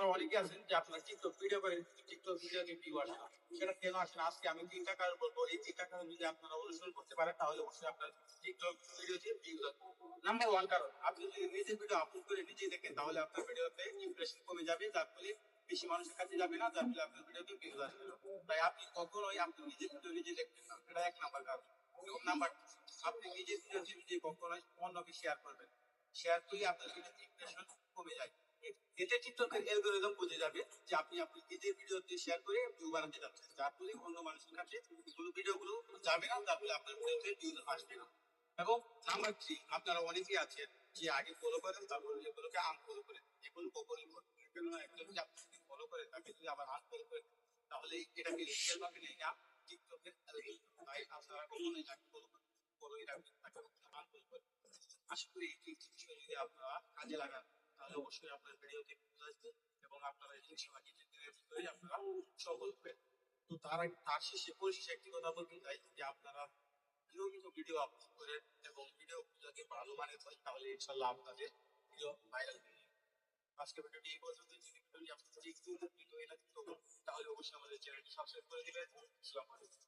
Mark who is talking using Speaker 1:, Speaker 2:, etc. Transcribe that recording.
Speaker 1: আপনারা অনেকে আছেন যে আপনারা টিকটক ভিডিও করেন টিকটক ভিডিওতে ভিউ আসে সেটা কেন আসে আজকে আমি তিনটা কারণ বলব এই তিনটা কারণ যদি আপনারা অনুসরণ করতে পারেন, তাহলে অবশ্যই আপনার টিকটক ভিডিওতে ভিউ নাম্বার ওয়ান কারণ, আপনি যদি নিজের ভিডিও আপলোড করে নিজেই দেখেন, তাহলে আপনার ভিডিওতে ইমপ্রেশন কমে যাবে, যার ফলে বেশি মানুষের কাছে যাবে না, যার ফলে আপনার ভিডিওতে ভিউ আসবে তাই আপনি কখনোই আপনি নিজের ভিডিও নিজে দেখবেন না। এটা এক নাম্বার কারণ। নাম্বার আপনি নিজের ভিডিও নিজে কখনোই অন্যকে শেয়ার করবেন শেয়ার করলে আপনার ভিডিওতে ইমপ্রেশন এতে টিকটকের অ্যালগরিদম বুঝে যাবে যে আপনি আপনি নিজের ভিডিওতে শেয়ার করে ভিউ বাড়াতে যাচ্ছেন। যার ফলে অন্য মানুষের কাছে কোনো ভিডিওগুলো যাবে না যার ফলে আপনার ভিডিওতে ভিউ আসবে না। এবং নাম্বার থ্রি আপনারা অনেকেই আছেন যে আগে ফলো করেন, তারপর এগুলোকে আন ফলো করেন এগুলো কখনই কেন না একজনকে আপনি ফলো করেন তাকে যদি আবার করেন, তাহলে এটাকে লিগেল ভাবে নেই না টিকটকের algorithm। তাই আপনারা ফলো করেন তাকে করেন আশা করি এই তিনটি বিষয় যদি আপনারা কাজে লাগান তাহলে অবশ্যই আপনার ভিডিওতে আসবে এবং আপনারা ইনশাল্লাহ নিজেদের ভিতরে আপনারা সফল হবেন তো তার তার শেষে পরিশেষে একটি কথা বলতে চাই যে আপনারা নিয়মিত ভিডিও আপলোড করেন এবং ভিডিও যদি ভালো মানে হয়, তাহলে ইনশাল্লাহ আপনাদের ভিডিও ভাইরাল হয়ে আজকে ভিডিওটি এই পর্যন্ত। যদি ভিডিওটি আপনাদের ঠিক তাহলে অবশ্যই আমাদের চ্যানেলটি সাবস্ক্রাইব করে দিবেন। আসসালামু আলাইকুম।